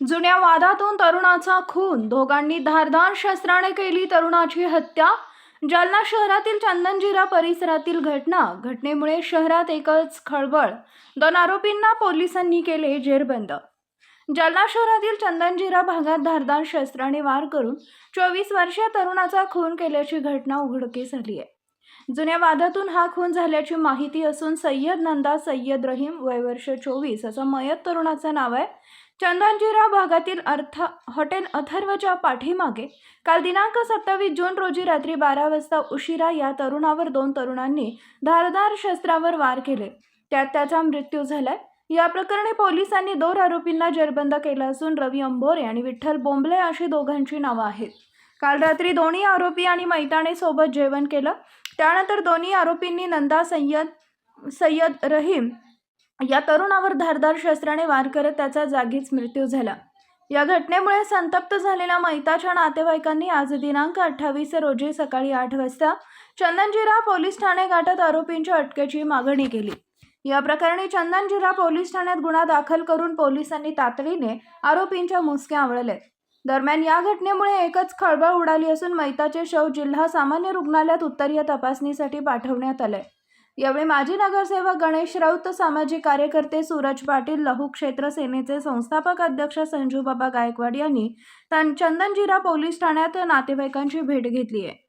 जुन्या वादातून तरुणाचा खून. दोघांनी धारदार शस्त्राने केली तरुणाची हत्या. जालना शहरातील चंदनजिरा परिसरातील घटना. घटनेमुळे शहरात एकच खळबळ. दोन आरोपींना पोलिसांनी केले जेरबंद. जालना शहरातील चंदनजिरा भागात धारदार शस्त्राने वार करून चोवीस वर्षीय तरुणाचा खून केल्याची घटना उघडकीस आली आहे. जुन्या वादातून हा खून झाल्याची माहिती असून सय्यद नंदा सय्यद रहीम वयवर्ष चोवीस असं मयत तरुणाचं नाव आहे. चंदनजिरा भागातील अर्थ हॉटेल अथर्वच्या पाठीमागे. काल दिनांक सत्तावीस जून रोजी रात्री बारा वाजता उशिरा या तरुणावर दोन तरुणांनी धारदार शस्त्रावर वार केले. त्यात त्याचा मृत्यू झालाय. या प्रकरणी पोलिसांनी दोन आरोपींना जेरबंद केलं असून रवी अंबोरे आणि विठ्ठल बोंबले अशी दोघांची नावं आहेत. काल रात्री दोन्ही आरोपी आणि मैताणे सोबत जेवण केलं. त्यानंतर दोन्ही आरोपींनी नंदा सय्यद सय्यद रहीम या तरुणावर धारदार शस्त्राने वार करत त्याचा जागीच मृत्यू झाला. या घटनेमुळे संतप्त झालेल्या मैताच्या नातेवाईकांनी आज दिनांक अठ्ठावीस रोजी सकाळी आठ वाजता चंदनजिरा पोलीस ठाणे गाठत आरोपींच्या अटकेची मागणी केली. या प्रकरणी चंदनजिरा पोलीस ठाण्यात गुन्हा दाखल करून पोलिसांनी तातडीने आरोपींच्या मुसक्या आवळल्या. दरम्यान या घटनेमुळे एकच खळबळ उडाली असून मैताचे शव जिल्हा सामान्य रुग्णालयात उत्तरीय तपासणीसाठी पाठवण्यात आले यावेळी माजी नगरसेवक गणेश राऊत सामाजिक कार्यकर्ते सूरज पाटील लहू क्षेत्र सेनेचे संस्थापक अध्यक्ष संजूबाबा गायकवाड यांनी तन- चंदनजिरा पोलीस ठाण्यात नातेवाईकांची भेट घेतली आहे.